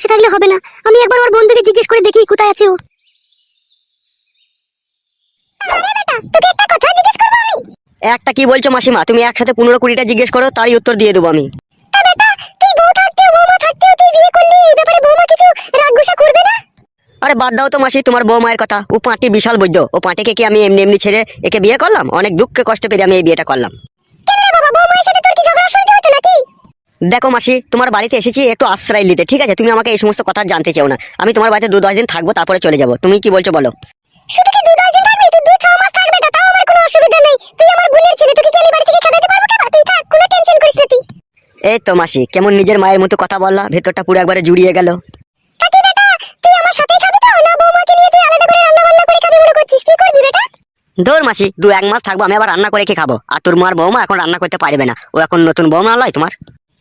বসে থাকলে হবে না। আমি একবার ওর বন্ধুকে জিজ্ঞেস করে দেখি কোথায় আছে ও। একটা কি বলছো মাসিমা? তুমি একসাথে পনেরো কুড়িটা জিজ্ঞেস করো তারই উত্তর দিয়ে দেবো আমি। আরে বাদ দাও তো মাসি তোমার বউ মায়ের কথা। ও পাঁটি বিশাল বৈদ্য। ও পাঁটিকে কি আমি এমনি এমনি ছেড়ে একে বিয়ে করলাম? অনেক দুঃখে কষ্ট পেরে আমি এই বিয়েটা করলাম। দেখো মাসি তোমার বাড়িতে এসেছি একটু আশ্রয় নিতে ঠিক আছে? তুমি আমাকে এই সমস্ত কথা জানতে চাও না। আমি তোমার বাড়িতে দু দশ দিন থাকব তারপরে চলে যাব। তুমি কি বলছো বলো? শুধু কি দু দশ দিন থাকবি? তুই দু ছ মাস থাকবে না তাও আমার কোনো অসুবিধা নেই। তুই আমার বোনের ছেলে তোকে কি আমি বাড়ি থেকে খেদাতে পারব কেবা তুই থাক কোনো টেনশন করিস না তুই। এই তো মাসি কেমন নিজের মায়ের মতো কথা বললা ভেতরটা পুরো একবারে জুড়িয়ে গেল। তা বেটা তুই আমার সাথেই খাবি তো? না বৌমাকে নিয়ে তুই আলাদা করে রান্না বান্না করে খাবি মনে করছিস? কি করবি বেটা? ধর মাসি দু এক মাস থাকব আমি আবার রান্না করে খেয়ে খাব। আর তোর মার বৌমা এখন রান্না করতে পারবে না। ও এখন নতুন বৌমা নয় তোমার।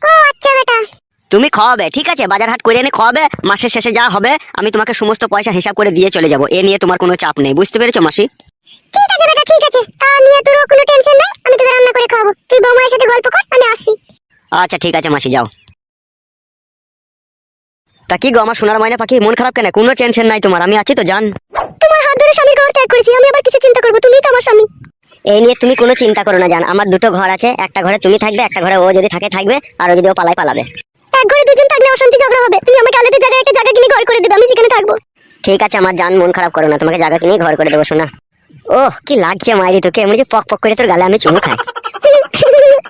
ও আচ্ছা বেটা। তুমি খাওয়াবে ঠিক আছে? বাজার হাট করে এনে খাওয়াবে মাসের শেষে যা হবে আমি তোমাকে সমস্ত পয়সা হিসাব করে দিয়ে চলে যাব। এ নিয়ে তোমার কোনো চাপ নেই বুঝতে পেরেছ মাসি? ঠিক আছে বেটা ঠিক আছে। তা নিয়ে তোর কোনো টেনশন নাই আমি তোকে রান্না করে খাওয়াবো। তুই বৌমায়ের সাথে গল্প কর আমি আসি আচ্ছা ঠিক আছে মাসি যাও। তা কি গো আমার সোনার মাইনা পাখি মন খারাপ কেন? কোনো টেনশন নাই তোমার আমি আছি তো জান তোমার হাত ধরে স্বামীর ঘর ত্যাগ করেছি আমি আবার কিছু চিন্তা করব? তুমি তো আমার স্বামী। এই নিয়ে তুমি কোনো চিন্তা করো না জান। আমার দুটো ঘর আছে একটা ঘরে তুমি থাকবে একটা ঘরে ও যদি থাকে থাকবে আর ও যদি ও পালায় পালাবে। এক ঘরে দুজন থাকলে অশান্তি ঝগড়া হবে। তুমি আমাকে আলাদা জায়গায় একটা জায়গা কিনে ঘর করে দেবে আমি সেখানে থাকব। ঠিক আছে আমার জান মন খারাপ করো না। তোমাকে জায়গা কিনে ঘর করে দেবো শোনা। ও কি লাগছে মাইরি তোকে? এমনি যে পক পক করে তোর গালে আমি চুমু খাই।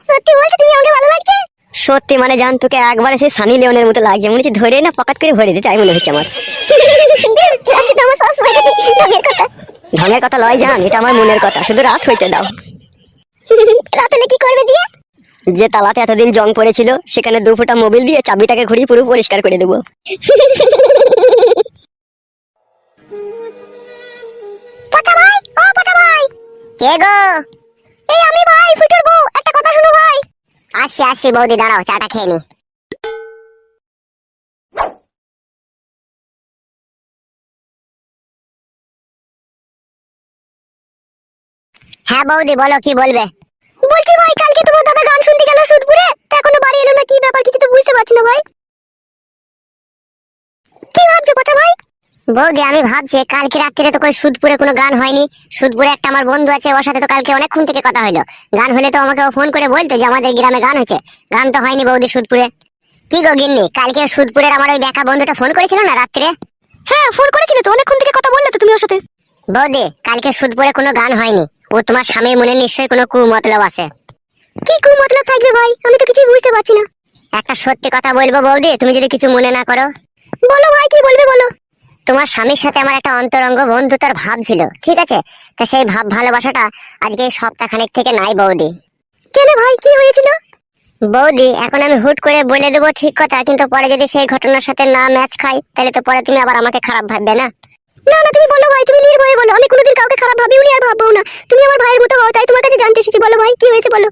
সত্যি বলছো তুমি আমাকে ভালো লাগছে? সত্যি মানে জান তোকে একবারে সেই সানি লিওনের মতো লাগছে। মনে হচ্ছে ধরে না পকাত করে ভরে দিতে তাই মনে হচ্ছে আমার। ঢঙের কথা লয় জান এটা আমার মনের কথা শুধু রাত হইতে দাও। রাত কি করবে দিয়ে? যে তালাতে এতদিন জং পড়েছিল সেখানে দু ফোঁটা মোবিল দিয়ে চাবিটাকে ঘুরিয়ে পুরো পরিষ্কার করে দেবো। কে গো? এই আমি ভাই ফুটুর বউ একটা কথা শুনো ভাই। আসছি আসছি বৌদি দাঁড়াও চাটা খেয়ে নি। হ্যাঁ বৌদি বলো কি বলবে? বলছি ভাই কালকে তোমার দাদা গান শুনতে গেল সুদপুরে তা এখনও বাড়ি এলো না কি ব্যাপার কিছু তো বুঝতে পারছি না ভাই। কি ভাবছ পচা ভাই? বৌদি আমি ভাবছি কালকে রাত্রিরে তো কই সুদপুরে কোনো গান হয়নি। সুদপুরে একটা আমার বন্ধু আছে ওর সাথে তো কালকে অনেকক্ষণ থেকে কথা হলো গান হলে তো আমাকে ও ফোন করে বলতো যে আমাদের গ্রামে গান হচ্ছে। গান তো হয়নি বৌদি সুদপুরে। কি গো গিন্নি কালকে সুদপুরের আমার ওই বেকা বন্ধুটা ফোন করেছিল না রাত্রে? হ্যাঁ ফোন করেছিল তো অনেকক্ষণ থেকে কথা বললে তো তুমি ওর সাথে। বৌদি কালকে সুদপুরে কোনো গান হয়নি। ও তোমার স্বামীর মনে নিশ্চয়ই কোনো কু মতলব আছে। কি কু মতলব থাকবে ভাই? আমি তো কিছুই বুঝতে পারছি না। একটা সত্যি কথা বলব বৌদি, তুমি যদি কিছু মনে না করো। বলো ভাই, কি বলবে বলো? তোমার স্বামীর সাথে আমার একটা অন্তরঙ্গ বন্ধুতার ভাব ছিল, ঠিক আছে? তা সেই ভাব ভালোবাসাটা আজকে সপ্তাহখানেক থেকে নাই বৌদি। কেন ভাই, কি হয়েছিল? বৌদি, এখন আমি হুট করে বলে দেবো ঠিক কথা, কিন্তু পরে যদি সেই ঘটনার সাথে না ম্যাচ খাই, তাহলে তো পরে তুমি আবার আমাকে খারাপ ভাববে না? না না তুমি বলো ভাই তুমি নির্ভয়ে বলো। আমি কোনোদিন কাউকে খারাপ ভাবিও নি আর ভাববো না। তুমি আমার ভাইয়ের মতো হও তাই তোমার কাছে জানতে এসেছি। বলো ভাই কি হয়েছে বলো।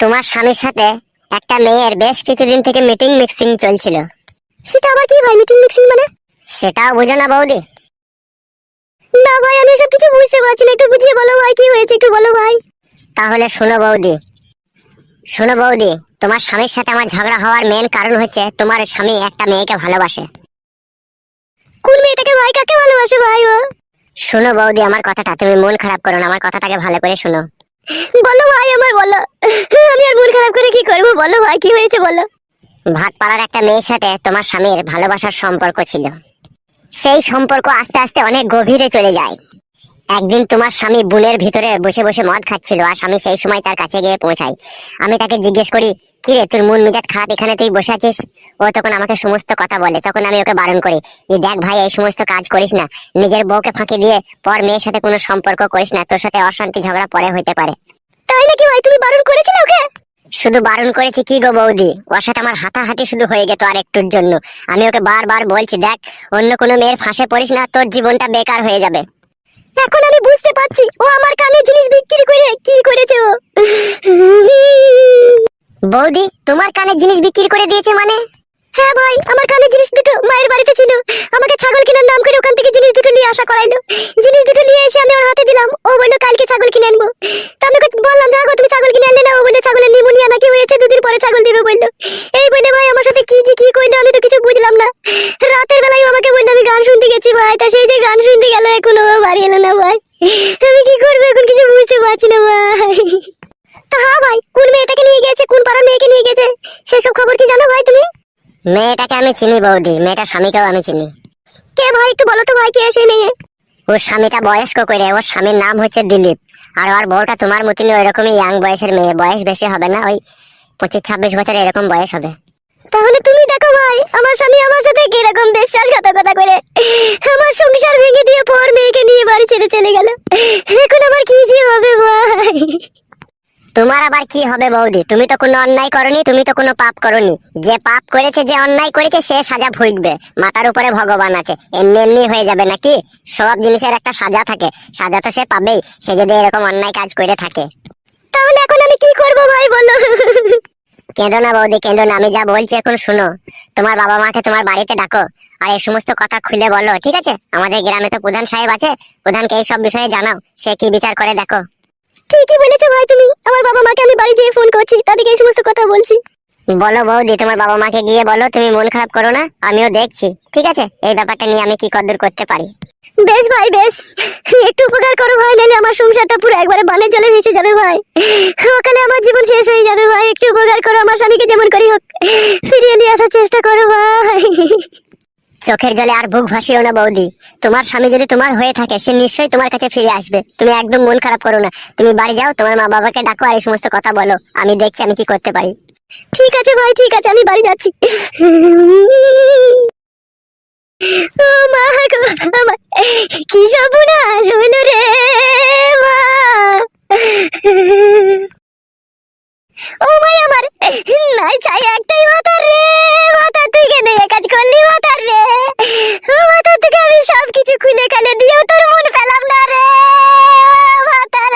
তোমার স্বামীর সাথে একটা মেয়ের বেশ কিছুদিন থেকে মিটিং মিক্সিং চলছিল। সেটা আবার কি ভাই মিটিং মিক্সিং মানে? সেটাও বুঝো না বৌদি। না ভাই আমি সব কিছু বুঝতে পারছি না। একটু বুঝিয়ে বলো ভাই কি হয়েছে একটু বলো ভাই। তাহলে শোনো বৌদি। শোনো বৌদি তোমার স্বামীর সাথে আমার ঝগড়া হওয়ার মেন কারণ হচ্ছে তোমার স্বামী একটা মেয়েকে ভালোবাসে। কোন মেয়েটাকে ভাই কাকে ভালোবাসে ভাই ও? শোনো বৌদি আমার কথাটা তুমি মন খারাপ করো না আমার কথাটাকে ভালো করে শোনো। বলো ভাই আমার বলো। আমি আর মন খারাপ করে কি করব? বলো ভাই কি হয়েছে বলো? ভাটপাড়ার একটা মেয়ের সাথে তোমার স্বামীর ভালোবাসার সম্পর্ক ছিল। সেই সম্পর্ক আস্তে আস্তে অনেক গভীরে চলে যায়। একদিন তোমার স্বামী বুনের ভিতরে বসে বসে মদ খাচ্ছিল আর স্বামী সেই সময় তার কাছে গিয়ে পৌঁছায়। আমি তাকে জিজ্ঞেস করি কি রে, তোর মন মেজাজ খারাপ এখানে তুই বসে আছিস? ও তখন আমাকে সমস্ত কথা বলে, তখন আমি ওকে বারণ করি যে দেখ ভাই, এই সমস্ত কাজ করিস না। নিজের বউকে ফাঁকি দিয়ে পর মেয়ের সাথে কোনো সম্পর্ক করিস না, তোর সাথে অশান্তি ঝগড়া পরে হইতে পারে। তাই নাকি ভাই, তুমি বারণ করেছিলে ওকে? শুধু বারণ করেছি কি গো বৌদি? ওর সাথে আমার হাতাহাতি শুধু হয়ে গেত আর একটুর জন্য। আমি ওকে বারবার বলছি, দেখ, অন্য কোনো মেয়ের ফাঁসে পড়িস না, তোর জীবনটা বেকার হয়ে যাবে। এখন আমি বুঝতে পারছি, ও আমার কানে জিনিস বিক্রি করে কি করেছে ও। বৌদি, তোমার কানের জিনিস বিক্রি করে দিয়েছে মানে? হ্যাঁ ভাই, আমার কানে জিনিস দুটো মায়ের বাড়িতে ছিল। আমাকে ছাগল কেনার নাম করে ওখান থেকে জিনিস দুটো নিয়ে আসা করাইলো। জিনিস দুটো নিয়ে এসে আমি ওর হাতে দিলাম। ও বলল, কালকে ছাগল কিনে আনব। তা আমি বললাম দেখো তুমি ছাগল কিনে আনলে না? ও বলল, ছাগলের নিমোনিয়া নাকি হয়েছে, দুদিন পরে ছাগল দিবে, বলল। এই বলে ভাই, আমার সাথে কি যে কি করল আমি তো কিছু বুঝলাম না। রাতের বেলায় আমাকে বলল, আমি গান শুনতে গেছি ভাই। তা সেই যে গান শুনতে গেল, এখন ও বাড়ি এলো না ভাই। আমি কি করব, এখন কিছু বুঝতে পারছি না ভাই। হ্যাঁ ভাই কোন মেয়েটাকে নিয়ে গেছে কোন পাড়ার মেয়েকে নিয়ে গেছে সেসব খবর কি জানো ভাই তুমি? মেয়েটাকে আমি চিনি বৌদি মেয়েটার স্বামীকেও আমি চিনি। কে ভাই একটু বলো তো ভাই কে সেই মেয়ে? ওর স্বামীটা বয়স্ক করে ওর স্বামীর নাম হচ্ছে দিলীপ। আর ওর বউটা তোমার মতনই ইয়াং বয়সের মেয়ে বয়স বেশি হবে না ওই পঁচিশ ছাব্বিশ বছর এরকম বয়স হবে। তাহলে তুমি দেখো ভাই আমার স্বামী আমার সাথে কীরকম বিশ্বাসঘাতকতা করে। আমার সংসার ভেঙে দিয়ে পর মেয়েকে নিয়ে বাড়ি ছেড়ে চলে গেল। এখন আমার কি যে হবে ভাই? তোমার আবার কি হবে বৌদি? তুমি তো কোনো অন্যায় করনি, তুমি তো কোনো পাপ করনি। যে পাপ করেছে, যে অন্যায় করেছে, সে সাজা ভুগবে। মাথার উপরে ভগবান আছে। এমনি এমনি হয়ে যাবে নাকি? সব জিনিসের একটা সাজা থাকে। সাজা তো সে পাবেই। সে যদি এরকম অন্যায় কাজ করে থাকে। তাহলে এখন আমি কি করব ভাই, বলো? কেঁদো না বৌদি, কেঁদো না। আমি যা বলছি এখন শুনো। তোমার বাবা মাকে তোমার বাড়িতে ডাকো। আর এই সমস্ত কথা খুলে বলো, ঠিক আছে? আমাদের গ্রামে তো প্রধান সাহেব আছে। প্রধানকে এই সব বিষয়ে জানাও। সে কি বিচার করে, দেখো। ঠিকই বলেছ ভাই তুমি। আমার বাবা মাকে আমি বাড়ি দিয়ে ফোন করছি তাদেরকে এই সমস্ত কথা বলছি। বলো বৌদি তোমার বাবা মাকে গিয়ে বলো তুমি মন খারাপ করো না আমিও দেখছি ঠিক আছে? এই ব্যাপারটা নিয়ে আমি কি কদ্দূর করতে পারি? বেশ ভাই বেশ। একটু উপকার করো ভাই নাহলে আমার সংসারটা পুরো একবারে বানের জলে ভেসে যাবে ভাই। ওখানে আমার জীবন শেষ হয়ে যাবে ভাই। একটু উপকার করো আমার স্বামীকে যেমন করি হোক। ফিরিয়ে নিয়ে আসার চেষ্টা করো ভাই। চোখের জলে আর বুক ভাসিও না বৌদি। তোমার স্বামী যদি তোমার হয়ে থাকে সে নিশ্চয়ই তোমার কাছে ফিরে আসবে। তুমি একদম মন খারাপ করো না। তুমি বাড়ি যাও তোমার মা বাবাকে ডাকো আর এই সমস্ত কথা বলো। আমি দেখছি আমি কি করতে পারি। ঠিক আছে ভাই ঠিক আছে আমি বাড়ি যাচ্ছি। ও মা গো, আমার কি সর্বনাশ হইল রে মা। ও মাই আমার নাই চাই একটাই মাতার রে মাতার তুই কেন কাজ করলি মাতার মাতার থেকে আমি সবকিছু খুলে খালে দিয়েও তোর মন ফেলাম না রে। মাতার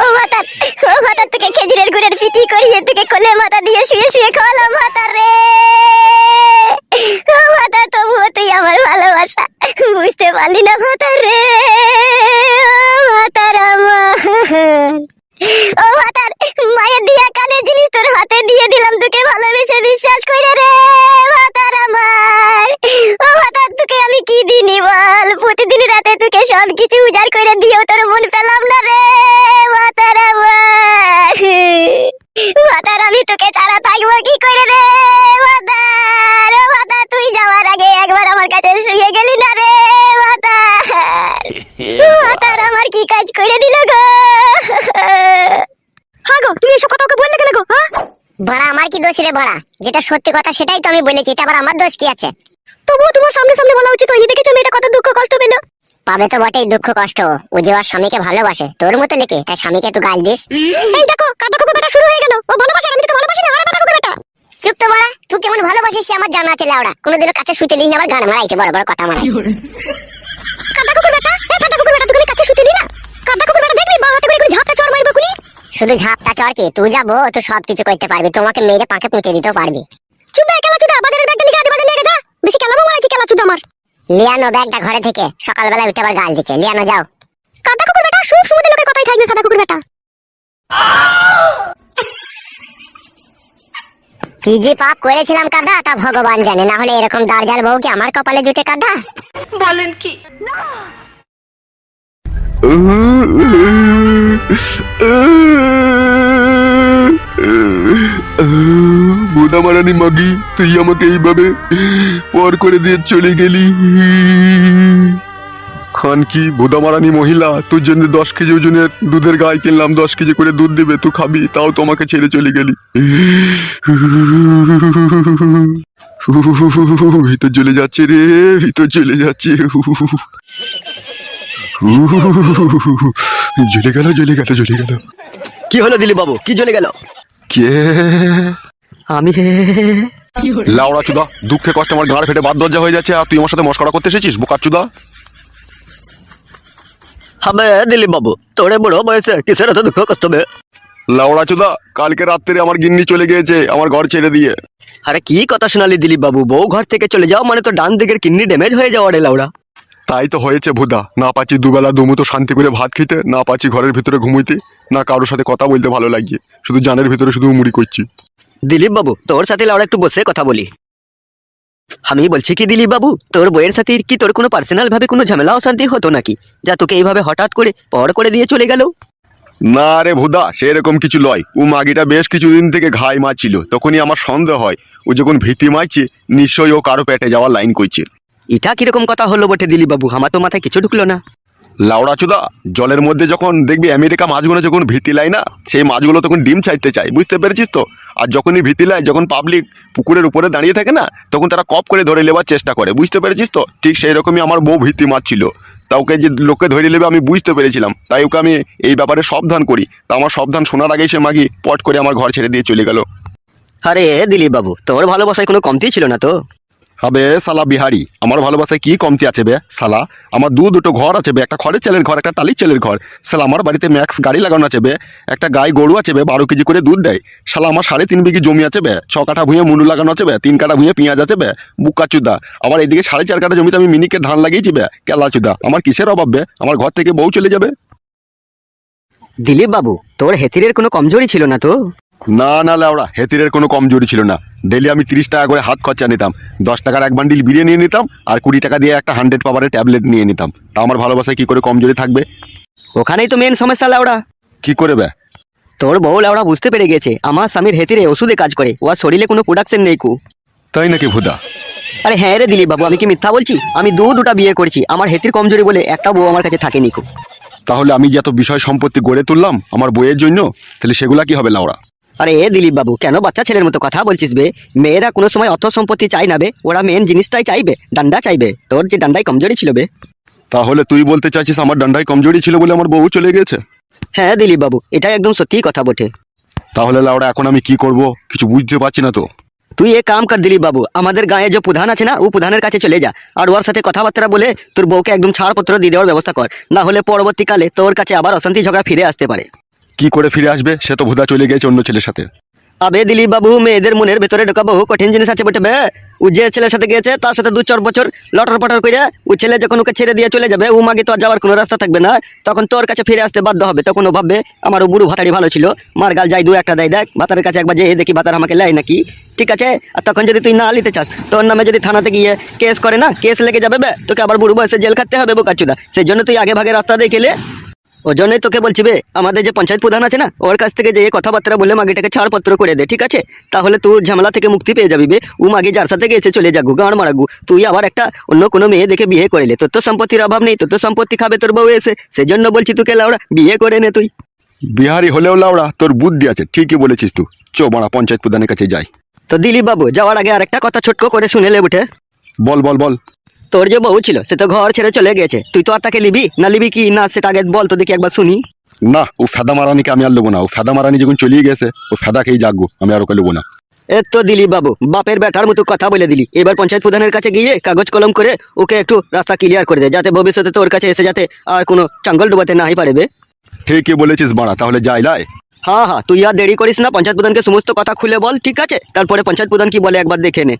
ও মাতার ও মাতার থেকে খেজুরের গুড়ের ফিটি করিয়ে থেকে কোলে মাথা দিয়ে শুয়ে শুয়ে খাওয়ালাম মাতার রে। ও মাতা তবুও তুই আমার ভালোবাসা। বুঝতে পারলি না মাতার উজাড় করে দিয়েও তোর মন পেলাম না রে মাতার আমার। মাতার আমি তোকে ছাড়া থাকব কি করে রে মাতার? ও মাতার তুই যাওয়ার আগে একবার আমার কাছে শুয়ে গেলি না রে মাতার? মাতার আমার কি কাজ করে দিল গো? হ্যাঁ তুমি এসব কথা ওকে বললে কেন গো হ্যাঁ? বড়া আমার কি দোষ রে বড়া যেটা সত্যি কথা সেটাই তো আমি বলেছি এটা আবার আমার দোষ কি আছে? তবুও তোমার সামনে সামনে বলা উচিত হয়নি দেখেছ মেয়েটা কত দুঃখ কষ্ট পেল পাবে তো বটেই দুঃখ কষ্ট। ও যে ওর স্বামীকে ভালোবাসে। তোর মতো লেকে তাই স্বামীকে তুই গাল দিস। এই দেখো কাদা কুকুর বেটা শুরু হয়ে গেল। ও ভালোবাসে আমি তোকে ভালোবাসি না আরে কাদা কুকুর বেটা চুপ তো বড়া তুই কেমন ভালোবাসিস সে আমার জানা আছে লাউড়া। কোনোদিনও কাছে শুতে লিস আবার গান মারাইছে বড় বড় কথা মারাই কাদা কুকুর বেটা এই কাদা কুকুর বেটা তুই কাছে শুতে লি না? কাদা কুকুর বেটা দেখবি বা হাতে করে করে ঝাপটা চড় মারবো কুনি শুধু ঝাপটা চড় কি? তুই যাব তুই সব কিছু করতে পারবি। তোমাকে মেরে পাকে পুঁতে দিতেও পারবি। চুপ বে কেলা চুদা বাজারের ব্যাগটা লিখে আদি বাজারে লিখে যা বেশি কেলামো মারাইছি কেলা চুদা আমার লিয়ানো ব্যাগটা ঘরে থেকে সকালবেলা উঠে আবার গাল দিচ্ছে লিয়ানো যাও কাদা কুকুর বেটা সুখ সুমতি লোকের কথাই থাকবে কাদা কুকুর বেটা কি যে পাপ করেছিলাম কাদা তা ভগবান জানে না হলে এরকম দার্জাল বউ কি আমার কপালে জুটে কাদা বলেন কি বোদা মারানি মাগি তুই আমাকে এইভাবে পর করে দিয়ে চলে গেলি। খান কি বোদা মারানি মহিলা তোর জন্য দশ কেজি ওজনের দুধের গায়ে কিনলাম দশ কেজি করে দুধ দিবে তুই খাবি তাও তোমাকে ছেড়ে চলে গেলি। ভিতর চলে যাচ্ছে রে ভিতর চলে যাচ্ছে। জ্বলে গেল জ্বলে গেল জ্বলে গেল। কি হলো দিলীপ বাবু? কি জ্বলে গেল? কে? আমি লাউড়া চুদা দুঃখে কষ্টে আমার গাঁড় ফেটে বাদ দরজা হয়ে যাচ্ছে আর তুই আমার সাথে মস্করা করতে এসেছিস বোকার চুদা? হবে দিলীপ বাবু তোরে বড় বয়সে কিসের এত দুঃখ কষ্ট হবে লাউড়া চোদা কালকে রাত্রে আমার গিন্নি চলে গিয়েছে আমার ঘর ছেড়ে দিয়ে। আরে কি কথা শোনালি দিলীপ বাবু বউ ঘর থেকে চলে যাও মানে তো ডান দিকের কিডনি ড্যামেজ হয়ে যাওয়া রে লাউড়া। তাই তো হয়েছে ভুদা না পাচ্ছি দুবেলা দুমুতো শান্তি করে ভাত খেতে না পাচ্ছি ঘরের ভিতরে ঘুমুইতে। না কারোর সাথে কথা বলতে ভালো লাগিয়ে শুধু জানের ভিতরে শুধু মুড়ি করছি। দিলীপ বাবু তোর সাথে লাউড়া একটু বসে কথা বলি। আমি বলছি কি দিলীপ বাবু তোর বইয়ের সাথে কি তোর কোনো পার্সোনাল ভাবে কোনো ঝামেলা অশান্তি হতো নাকি? যা তোকে এইভাবে হঠাৎ করে পর করে দিয়ে চলে গেল? না রে ভুদা সেরকম কিছু লয়। ও মাগিটা বেশ কিছুদিন থেকে ঘাই মারছিল তখনই আমার সন্দেহ হয়। ও যখন ভীতি মারছে নিশ্চয়ই ও কারও পেটে যাওয়ার লাইন করছে। এটা কীরকম কথা হলো বটে দিলীপ বাবু আমার তো মাথায় কিছু ঢুকলো না। লাউড়া চুদা জলের মধ্যে যখন দেখবি আমেরিকা মাছগুলো যখন ভীতি লাই না, সেই মাছগুলো তখন ডিম চাইতে চায়, বুঝতে পেরেছিস তো? আর যখনই ভীতি লাই, যখন পাবলিক পুকুরের উপরে দাঁড়িয়ে থাকে না, তখন তারা কপ করে ধরে নেবার চেষ্টা করে, বুঝতে পেরেছিস তো? ঠিক সেই রকমই আমার বউ ভীতি মাছ ছিল। তা ওকে যে লোকে ধরে নেবে আমি বুঝতে পেরেছিলাম। তাই ওকে আমি এই ব্যাপারে সাবধান করি। তা আমার সাবধান শোনার আগেই সে মাগি পট করে আমার ঘর ছেড়ে দিয়ে চলে গেল। আরে দিলীপ বাবু তোর ভালোবাসায় কোনো কমতি ছিল না তো? আবে, সালা বিহারি, আমার ভালোবাসায় কি কমতি আছে বে? সালা, আমার দু দুটো ঘর আছে বে, একটা খড়ের চালের ঘর, একটা টালির চালের ঘর। সালা, আমার বাড়িতে ম্যাক্স গাড়ি লাগানো আছে বে, একটা গাই গরু আছে বে, বারো কেজি করে দুধ দেয়। সালা, আমার সাড়ে তিন বিঘি জমি আছে বে, ছ কাঠা ভুঁয়ে মুন্ডু লাগানো আছে বে, তিন কাঠা ভুঁয়ে পেঁয়াজ আছে বে, বুকা চুদা। আবার এদিকে সাড়ে চার কাঠা জমিতে আমি মিনিকে ধান লাগিয়েছি বে, কেলা চুদা। আমার কিসের অভাব বে? আমার ঘর থেকে বউ চলে যাবে? দিলীপ বাবু তোর হেতিরের কোনো কমজোরি ছিল না তো? না না লাউড়া হেতিরের কোনো কমজোরি ছিল না। ডেলি আমি তিরিশ টাকা করে হাত খরচা নিতাম। দশ টাকার এক বান্ডিল বিরিয়ানি নিয়ে নিতাম আর কুড়ি টাকা দিয়ে একটা হান্ড্রেড পাওয়ারের ট্যাবলেট নিয়ে নিতাম। তা আমার ভালোবাসায় কি করে কমজোরি থাকবে? ওখানেই তো মেন সমস্যা লাউড়া কি করে বে? তোর বউ লাউড়া বুঝতে পেরে গেছে আমার স্বামীর হেতিরে ওষুধে কাজ করে ওর শরীরে কোনো প্রোডাকশন নেই কু। তাই নাকি ভুদা? আরে হ্যাঁ রে দিলীপ বাবু আমি কি মিথ্যা বলছি? আমি দু দুটা বিয়ে করছি আমার হেতির কমজোরি বলে একটা বউ আমার কাছে থাকেনি কু। তাহলে আমি যে এত বিষয় সম্পত্তি গড়ে তুললাম আমার বইয়ের জন্য তাহলে সেগুলা কি হবে লাউড়া আরে এ দিলীপ বাবু কেন বাচ্চা ছেলের মতো কথা বলছিস বে? মেয়েরা কোনো সময় অর্থ সম্পত্তি চাই না বে ওরা মেন জিনিসটাই চাইবে ডান্ডা চাইবে। তোর যে ডান্ডাই কমজোরি ছিল বে। তাহলে তুই বলতে চাইছিস আমার ডান্ডায় কমজোরি ছিল বলে আমার বউ চলে গেছে? হ্যাঁ দিলীপ বাবু এটা একদম সত্যি কথা বটে। তাহলে লাউড়া এখন আমি কি করব? কিছু বুঝতে পারছি না তো। তুই এ কাম কর দিলীপ বাবু আমাদের গায়ে যে প্রধান আছে না ও প্রধানের কাছে চলে যা। আর ওর সাথে কথাবার্তা বলে তোর বউকে একদম ছাড়পত্র দিয়ে দেওয়ার ব্যবস্থা কর। না হলে পরবর্তীকালে তোর কাছে আবার অশান্তি ঝগড়া ফিরে আসতে পারে। কি করে ফিরে আসবে? সে তো ভুদা চলে গেছে অন্য ছেলের সাথে। আবে দিলীপ বাবু মেয়েদের মনের ভেতরে ঢোকা বহু কঠিন জিনিস আছে বটে বে। ও যে ছেলের সাথে গেছে তার সাথে দু চার বছর লটর পটর করে ও ছেলে যখন ওকে ছেড়ে দিয়ে চলে যাবে, ও মাগে তো আর যাওয়ার কোনো রাস্তা থাকবে না, তখন তোর কাছে ফিরে আসতে বাধ্য হবে। তখন ও ভাববে, আমার ও বুড়ো ভাতারি ভালো ছিল, মার গাল যাই দু একটা দেয়, দেখ ভাতারের কাছে একবার যে দেখি বাতার আমাকে লাই নাকি। ঠিক আছে? আর তখন যদি তুই না নিতে চাস, তোর নামে যদি থানাতে গিয়ে কেস করে না, কেস লেগে যাবে তোকে আবার বুড়ো বয়সে জেল খাটতে হবে বোকাচুদা। সেই জন্য তুই আগে ভাগে রাস্তা দেখেলে ওই জন্যই তোকে বলছি বে আমাদের যে পঞ্চায়েত প্রধান আছে না ওর কাছ থেকে যে কথাবার্তা বলে মাগিটাকে ছাড়পত্র করে দে ঠিক আছে? তাহলে তোর ঝামেলা থেকে মুক্তি পেয়ে যাবি বে ও মাগি যার সাথে গেছে চলে যাগু গাঁড় মারাগু তুই আবার একটা অন্য কোনো মেয়ে দেখে বিয়ে করলে তোর তো সম্পত্তির অভাব নেই তোর তো সম্পত্তি খাবে তোর বউ এসে সেজন্য বলছি তোকে লাউড়া বিয়ে করে নে তুই। বিহারি হলেও লাউড়া তোর বুদ্ধি আছে ঠিকই বলেছিস তুই। চো বাড়া পঞ্চায়েত প্রধানের কাছে যাই। তো দিলীপ বাবু যাওয়ার আগে আরেকটা কথা ছোট্ট করে শুনে শুনেলে উঠে। বল বল বল। তোর যে বউ ছিল সে তো ঘর ছেড়ে চলে গেছে। তুই তো আর তাকে লিবি না লিবি কি? না সেটা আগে বল তো দেখি একবার শুনি। না ও ফেদা মারানিকে আমি আর নেব না। ও ফেদা মারানি যখন চলিয়ে গেছে ও ফেদাকেই জাগবো আমি আর ওকে নেব না। এ তো দিলীপ বাবু বাপের বেটার মতো কথা বলে দিলি। এবার পঞ্চায়েত প্রধানের কাছে গিয়ে কাগজ কলম করে ওকে একটু রাস্তা ক্লিয়ার করে দে যাতে ভবিষ্যতে তোর কাছে এসে যাতে আর কোনো চাঙ্গল ডুবাতে নাই পারবে ঠিকই বলেছিস বাড়া? তাহলে যাই লাই। হ্যাঁ হ্যাঁ তুই আর দেরি করিস না পঞ্চায়েত প্রধানকে সমস্ত কথা খুলে বল ঠিক আছে? তারপরে পঞ্চায়েত প্রধান কি বলে একবার দেখে নে।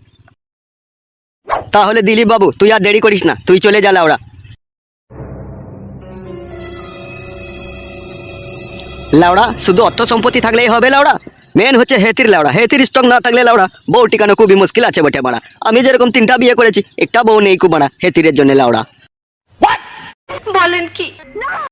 তাহলে দিলীপ বাবু তুই আর দেরি করিস না, তুই চলে যা লাউড়া। লাউড়া, শুধু অর্থ সম্পত্তি থাকলেই হবে লাউড়া? মেন হচ্ছে হেতির লাউড়া, হেতির স্টক না থাকলে লাউড়া বউ টিকানো খুবই মুশকিল আছে বটে বাড়া। আমি যেরকম তিনটা বিয়ে করেছি, একটা বউ নেই কু বাড়া হেতিরের জন্য লাউড়া। বলেন কি?